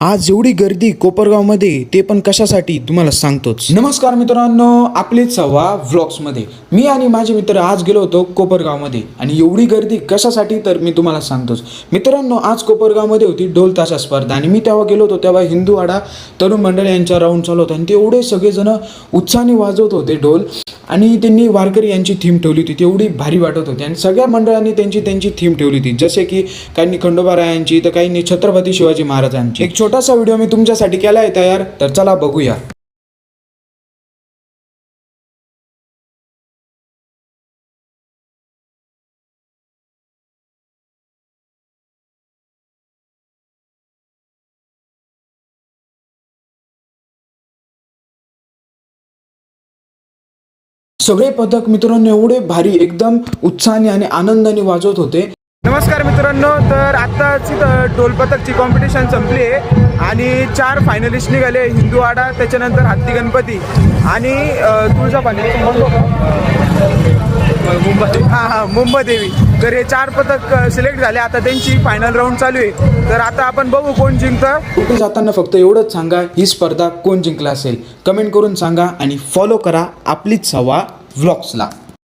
आज एवढी गर्दी कोपरगावमध्ये ते पण कशासाठी? तुम्हाला सांगतोच. नमस्कार मित्रांनो आपले सव्वा व्लॉग्समध्ये. मी आणि माझे मित्र आज गेलो होतो कोपरगावमध्ये. आणि एवढी गर्दी कशासाठी तर मी तुम्हाला सांगतोच. मित्रांनो आज कोपरगावमध्ये होती ढोल ताशा स्पर्धा. आणि मी तेव्हा गेलो होतो तेव्हा हिंदूवाडा तरुण मंडळ यांच्या राऊंड चालू होता. आणि ते एवढे सगळेजण उत्साहाने वाजवत होते ढोल. आणि त्यांनी वारकरी यांची थीम ठेवली होती. तेवढी भारी वाटत होती. आणि सगळ्या मंडळांनी त्यांची त्यांची थीम ठेवली होती. जसे की काहींनी खंडोबारायांची तर काहींनी छत्रपती शिवाजी महाराजांची. एक छोटासा व्हिडिओ मी तुमच्यासाठी केला आहे तयार तर चला बघूया. सगळे पथक मित्रांनो एवढे भारी एकदम उत्साहाने आणि आनंदाने वाजवत होते. नमस्कार मित्रांनो तर आत्ताची ढोल पथकची कॉम्पिटिशन संपली आहे. आणि चार फायनलिस्ट निघाले हिंदूवाडा त्याच्यानंतर हत्ती गणपती आणि तुळजापाणी मुंबई हां हां मुंबदेवी. तर हे चार पथक सिलेक्ट झाले. आता त्यांची फायनल राऊंड चालू आहे. तर आता आपण बघू कोण जिंकतं. कुठे जाताना फक्त एवढंच सांगा ही स्पर्धा कोण जिंकला असेल? कमेंट करून सांगा आणि फॉलो करा आपलीच सवा Vlogs, vlogsला